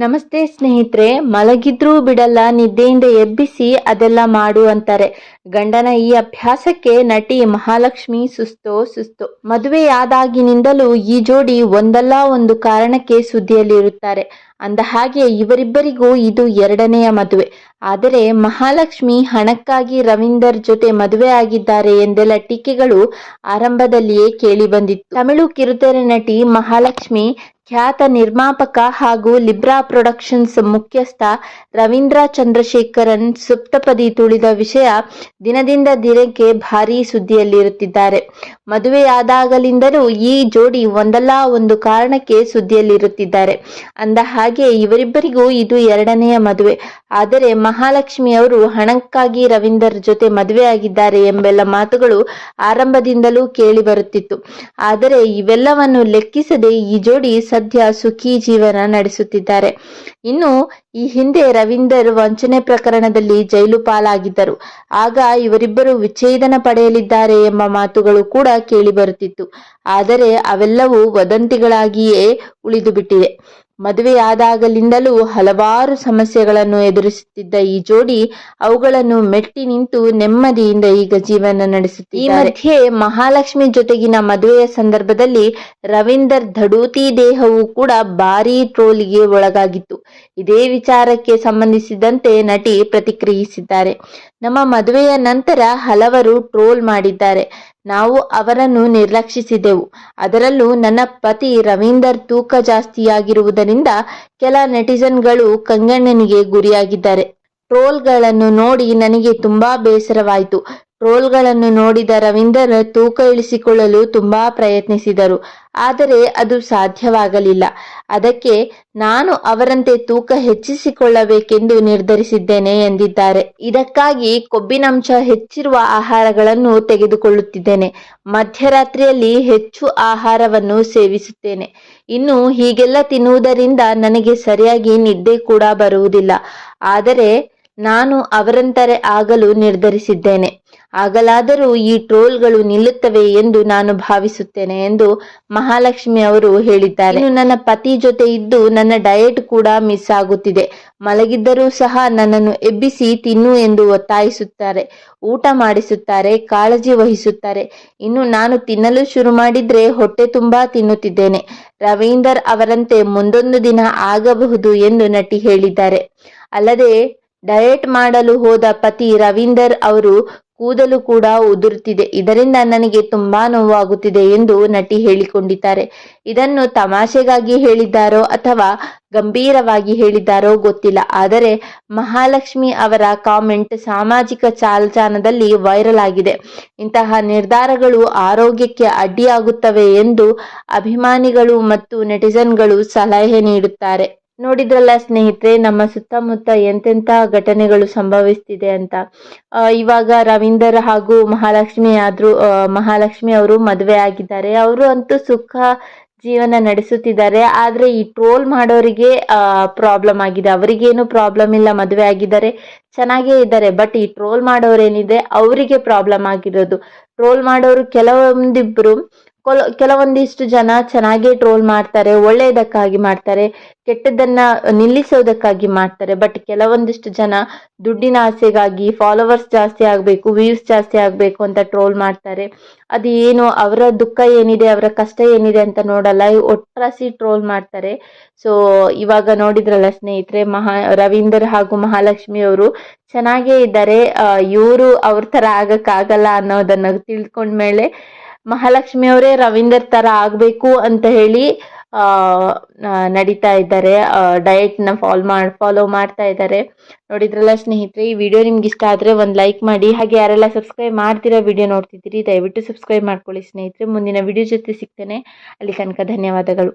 ನಮಸ್ತೆ ಸ್ನೇಹಿತರೆ, ಮಲಗಿದ್ರೂ ಬಿಡಲ್ಲ, ನಿದ್ದೆಯಿಂದ ಎಬ್ಬಿಸಿ ಅದೆಲ್ಲ ಮಾಡು ಅಂತಾರೆ. ಗಂಡನ ಈ ಅಭ್ಯಾಸಕ್ಕೆ ನಟಿ ಮಹಾಲಕ್ಷ್ಮಿ ಸುಸ್ತೋ, ಸುಸ್ತು. ಮದುವೆಯಾದಾಗಿನಿಂದಲೂ ಈ ಜೋಡಿ ಒಂದಲ್ಲ ಒಂದು ಕಾರಣಕ್ಕೆ ಸುದ್ದಿಯಲ್ಲಿರುತ್ತಾರೆ. ಅಂದ ಹಾಗೆ ಇವರಿಬ್ಬರಿಗೂ ಇದು ಎರಡನೆಯ ಮದುವೆ. ಆದರೆ ಮಹಾಲಕ್ಷ್ಮಿ ಹಣಕ್ಕಾಗಿ ರವೀಂದರ್ ಜೊತೆ ಮದುವೆ ಆಗಿದ್ದಾರೆ ಎಂದೆಲ್ಲ ಟೀಕೆಗಳು ಆರಂಭದಲ್ಲಿಯೇ ಕೇಳಿ ಬಂದಿತ್ತು. ತಮಿಳು ಕಿರುತೆರೆ ನಟಿ ಮಹಾಲಕ್ಷ್ಮಿ ಖ್ಯಾತ ನಿರ್ಮಾಪಕ ಹಾಗೂ ಲಿಬ್ರಾ ಪ್ರೊಡಕ್ಷನ್ಸ್ ಮುಖ್ಯಸ್ಥ ರವೀಂದ್ರ ಚಂದ್ರಶೇಖರನ್ ಸುಪ್ತಪದಿ ತುಳಿದ ವಿಷಯ ದಿನದಿಂದ ದಿನಕ್ಕೆ ಭಾರೀ ಸುದ್ದಿಯಲ್ಲಿರುತ್ತಿದ್ದಾರೆ. ಮದುವೆಯಾದಾಗಲಿಂದಲೂ ಈ ಜೋಡಿ ಒಂದಲ್ಲ ಒಂದು ಕಾರಣಕ್ಕೆ ಸುದ್ದಿಯಲ್ಲಿರುತ್ತಿದ್ದಾರೆ. ಅಂದ ಹಾಗೆ ಇವರಿಬ್ಬರಿಗೂ ಇದು ಎರಡನೆಯ ಮದುವೆ. ಆದರೆ ಮಹಾಲಕ್ಷ್ಮಿ ಅವರು ಹಣಕ್ಕಾಗಿ ರವೀಂದರ್ ಜೊತೆ ಮದುವೆಯಾಗಿದ್ದಾರೆ ಎಂಬೆಲ್ಲ ಮಾತುಗಳು ಆರಂಭದಿಂದಲೂ ಕೇಳಿ ಬರುತ್ತಿತ್ತು. ಆದರೆ ಇವೆಲ್ಲವನ್ನು ಲೆಕ್ಕಿಸದೆ ಈ ಜೋಡಿ ಸದ್ಯ ಸುಖಿ ಜೀವನ ನಡೆಸುತ್ತಿದ್ದಾರೆ. ಇನ್ನು ಈ ಹಿಂದೆ ರವೀಂದರ್ ವಂಚನೆ ಪ್ರಕರಣದಲ್ಲಿ ಜೈಲು ಪಾಲಾಗಿದ್ದರು. ಆಗ ಇವರಿಬ್ಬರು ವಿಚ್ಛೇದನ ಪಡೆಯಲಿದ್ದಾರೆ ಎಂಬ ಮಾತುಗಳು ಕೂಡ ಕೇಳಿಬರುತ್ತಿತ್ತು ಆದರೆ ಅವೆಲ್ಲವೂ ವದಂತಿಗಳಾಗಿಯೇ ಉಳಿದು ಬಿಟ್ಟಿದೆ ಮದುವೆಯಾದಾಗಲಿಂದಲೂ ಹಲವಾರು ಸಮಸ್ಯೆಗಳನ್ನು ಎದುರಿಸುತ್ತಿದ್ದ ಈ ಜೋಡಿ ಅವುಗಳನ್ನು ಮೆಟ್ಟಿ ನಿಂತು ನೆಮ್ಮದಿಯಿಂದ ಈಗ ಜೀವನ ನಡೆಸುತ್ತಿದ್ದಾರೆ. ಈ ಮಧ್ಯೆ ಮಹಾಲಕ್ಷ್ಮಿ ಜೊತೆಗಿನ ಮದುವೆಯ ಸಂದರ್ಭದಲ್ಲಿ ರವೀಂದರ್ ಧಡೂತಿ ದೇಹವು ಕೂಡ ಭಾರೀ ಟ್ರೋಲಿಗೆ ಒಳಗಾಗಿತ್ತು. ಇದೇ ವಿಚಾರಕ್ಕೆ ಸಂಬಂಧಿಸಿದಂತೆ ನಟಿ ಪ್ರತಿಕ್ರಿಯಿಸಿದ್ದಾರೆ. ನಮ್ಮ ಮದುವೆಯ ನಂತರ ಹಲವರು ಟ್ರೋಲ್ ಮಾಡಿದ್ದಾರೆ. ನಾವು ಅವರನ್ನು ನಿರ್ಲಕ್ಷಿಸಿದೆವು. ಅದರಲ್ಲೂ ನನ್ನ ಪತಿ ರವೀಂದರ್ ತೂಕ ಜಾಸ್ತಿಯಾಗಿರುವುದರಿಂದ ಕೆಲ ನೆಟಿಸನ್ಗಳು ಕಂಗಣ್ಣನಿಗೆ ಗುರಿಯಾಗಿದ್ದಾರೆ. ಟ್ರೋಲ್ಗಳನ್ನು ನೋಡಿ ನನಗೆ ತುಂಬಾ ಬೇಸರವಾಯಿತು. ಟ್ರೋಲ್ಗಳನ್ನು ನೋಡಿದ ರವೀಂದರ್ ತೂಕ ಇಳಿಸಿಕೊಳ್ಳಲು ತುಂಬಾ ಪ್ರಯತ್ನಿಸಿದರು. ಆದರೆ ಅದು ಸಾಧ್ಯವಾಗಲಿಲ್ಲ. ಅದಕ್ಕೆ ನಾನು ಅವರಂತೆ ತೂಕ ಹೆಚ್ಚಿಸಿಕೊಳ್ಳಬೇಕೆಂದು ನಿರ್ಧರಿಸಿದ್ದೇನೆ ಎಂದಿದ್ದಾರೆ. ಇದಕ್ಕಾಗಿ ಕೊಬ್ಬಿನಂಶ ಹೆಚ್ಚಿರುವ ಆಹಾರಗಳನ್ನು ತೆಗೆದುಕೊಳ್ಳುತ್ತಿದ್ದೇನೆ. ಮಧ್ಯರಾತ್ರಿಯಲ್ಲಿ ಹೆಚ್ಚು ಆಹಾರವನ್ನು ಸೇವಿಸುತ್ತೇನೆ. ಇನ್ನು ಹೀಗೆಲ್ಲ ತಿನ್ನುವುದರಿಂದ ನನಗೆ ಸರಿಯಾಗಿ ನಿದ್ದೆ ಕೂಡ ಬರುವುದಿಲ್ಲ. ಆದರೆ ನಾನು ಅವರಂತರೆ ಆಗಲು ನಿರ್ಧರಿಸಿದ್ದೇನೆ. ಆಗಲಾದರೂ ಈ ಟ್ರೋಲ್ಗಳು ನಿಲ್ಲುತ್ತವೆ ಎಂದು ನಾನು ಭಾವಿಸುತ್ತೇನೆ ಎಂದು ಮಹಾಲಕ್ಷ್ಮಿ ಅವರು ಹೇಳಿದ್ದಾರೆ. ಇನ್ನು ನನ್ನ ಪತಿ ಜೊತೆ ಇದ್ದು ನನ್ನ ಡಯಟ್ ಕೂಡ ಮಿಸ್ ಆಗುತ್ತಿದೆ. ಮಲಗಿದ್ದರೂ ಸಹ ನನ್ನನ್ನು ಎಬ್ಬಿಸಿ ತಿನ್ನು ಎಂದು ಒತ್ತಾಯಿಸುತ್ತಾರೆ, ಊಟ ಮಾಡಿಸುತ್ತಾರೆ, ಕಾಳಜಿ ವಹಿಸುತ್ತಾರೆ. ಇನ್ನು ನಾನು ತಿನ್ನಲು ಶುರು ಮಾಡಿದ್ರೆ ಹೊಟ್ಟೆ ತುಂಬಾ ತಿನ್ನುತ್ತಿದ್ದೇನೆ. ರವೀಂದರ್ ಅವರಂತೆ ಮುಂದೊಂದು ದಿನ ಆಗಬಹುದು ಎಂದು ನಟಿ ಹೇಳಿದ್ದಾರೆ. ಅಲ್ಲದೆ ಡಯಟ್ ಮಾಡಲು ಹೋದ ಪತಿ ರವೀಂದರ್ ಅವರು ಕೂದಲು ಕೂಡ ಉದುರುತ್ತಿದೆ ಇದರಿಂದ ನನಗೆ ತುಂಬಾ ನೋವಾಗುತ್ತಿದೆ ಎಂದು ನಟಿ ಹೇಳಿಕೊಂಡಿದ್ದಾರೆ. ಇದನ್ನು ತಮಾಷೆಗಾಗಿ ಹೇಳಿದ್ದಾರೋ ಅಥವಾ ಗಂಭೀರವಾಗಿ ಹೇಳಿದ್ದಾರೋ ಗೊತ್ತಿಲ್ಲ. ಆದರೆ ಮಹಾಲಕ್ಷ್ಮಿ ಅವರ ಕಾಮೆಂಟ್ ಸಾಮಾಜಿಕ ಜಾಲತಾಣದಲ್ಲಿ ವೈರಲ್ ಆಗಿದೆ. ಇಂತಹ ನಿರ್ಧಾರಗಳು ಆರೋಗ್ಯಕ್ಕೆ ಅಡ್ಡಿಯಾಗುತ್ತವೆ ಎಂದು ಅಭಿಮಾನಿಗಳು ಮತ್ತು ನೆಟಿಸನ್ಗಳು ಸಲಹೆ ನೀಡುತ್ತಾರೆ. ನೋಡಿದ್ರಲ್ಲ ಸ್ನೇಹಿತರೆ, ನಮ್ಮ ಸುತ್ತಮುತ್ತ ಎಂತೆಂಥ ಘಟನೆಗಳು ಸಂಭವಿಸ್ತಿದೆ ಅಂತ. ಇವಾಗ ರವೀಂದರ್ ಹಾಗೂ ಮಹಾಲಕ್ಷ್ಮಿ ಆದರೂ ಮಹಾಲಕ್ಷ್ಮಿ ಅವರು ಮದುವೆ ಆಗಿದ್ದಾರೆ. ಅವರು ಅಂತೂ ಸುಖ ಜೀವನ ನಡೆಸುತ್ತಿದ್ದಾರೆ. ಆದರೆ ಈ ಟ್ರೋಲ್ ಮಾಡೋರಿಗೆ ಪ್ರಾಬ್ಲಮ್ ಆಗಿದೆ. ಅವರಿಗೇನು ಪ್ರಾಬ್ಲಮ್ ಇಲ್ಲ, ಮದುವೆ ಆಗಿದ್ದಾರೆ, ಚೆನ್ನಾಗೇ ಇದ್ದಾರೆ. ಬಟ್ ಈ ಟ್ರೋಲ್ ಮಾಡೋರೇನಿದೆ, ಅವರಿಗೆ ಪ್ರಾಬ್ಲಮ್ ಆಗಿರೋದು. ಟ್ರೋಲ್ ಮಾಡೋರು ಕೆಲವೊಂದಿಷ್ಟು ಜನ ಚೆನ್ನಾಗಿ ಟ್ರೋಲ್ ಮಾಡ್ತಾರೆ, ಒಳ್ಳೆಯದಕ್ಕಾಗಿ ಮಾಡ್ತಾರೆ ಕೆಟ್ಟದನ್ನ ನಿಲ್ಲಿಸೋದಕ್ಕಾಗಿ ಮಾಡ್ತಾರೆ ಬಟ್ ಕೆಲವೊಂದಿಷ್ಟು ಜನ ದುಡ್ಡಿನ ಆಸೆಗಾಗಿ ಫಾಲೋವರ್ಸ್ ಜಾಸ್ತಿ ಆಗಬೇಕು ವ್ಯೂಸ್ ಜಾಸ್ತಿ ಆಗಬೇಕು ಅಂತ ಟ್ರೋಲ್ ಮಾಡ್ತಾರೆ. ಅದು ಏನು, ಅವರ ದುಃಖ ಏನಿದೆ, ಅವರ ಕಷ್ಟ ಏನಿದೆ ಅಂತ ನೋಡಲ್ಲ ಒಟ್ಟರಾಸಿ ಟ್ರೋಲ್ ಮಾಡ್ತಾರೆ. ಸೊ ಇವಾಗ ನೋಡಿದ್ರಲ್ಲ ಸ್ನೇಹಿತರೆ, ಮಹಾ, ರವೀಂದರ್ ಹಾಗೂ ಮಹಾಲಕ್ಷ್ಮಿ ಅವರು ಚೆನ್ನಾಗೇ ಇದ್ದಾರೆ. ಇವರು ಅವ್ರ ಥರ ಆಗಕ್ಕಾಗಲ್ಲ ಅನ್ನೋದನ್ನ ತಿಳ್ಕೊಂಡ್ಮೇಲೆ ಮಹಾಲಕ್ಷ್ಮಿ ಅವರೇ ರವೀಂದರ್ ತರ ಆಗ್ಬೇಕು ಅಂತ ಹೇಳಿ ನಡೀತಾ ಇದ್ದಾರೆ. ಡಯಟ್ನ ಫಾಲೋ ಮಾಡಿ ಫಾಲೋ ಮಾಡ್ತಾ ಇದ್ದಾರೆ. ನೋಡಿದ್ರಲ್ಲ ಸ್ನೇಹಿತರೆ, ಈ ವಿಡಿಯೋ ನಿಮ್ಗೆ ಇಷ್ಟ ಆದ್ರೆ ಒಂದು ಲೈಕ್ ಮಾಡಿ. ಹಾಗೆ ಯಾರೆಲ್ಲ ಸಬ್ಸ್ಕ್ರೈಬ್ ಮಾಡ್ತಿರೋ ವಿಡಿಯೋ ನೋಡ್ತಿದ್ದೀರಿ, ದಯವಿಟ್ಟು ಸಬ್ಸ್ಕ್ರೈಬ್ ಮಾಡ್ಕೊಳ್ಳಿ ಸ್ನೇಹಿತರೆ. ಮುಂದಿನ ವಿಡಿಯೋ ಜೊತೆ ಸಿಗ್ತೇನೆ. ಅಲ್ಲಿ ತನಕ ಧನ್ಯವಾದಗಳು.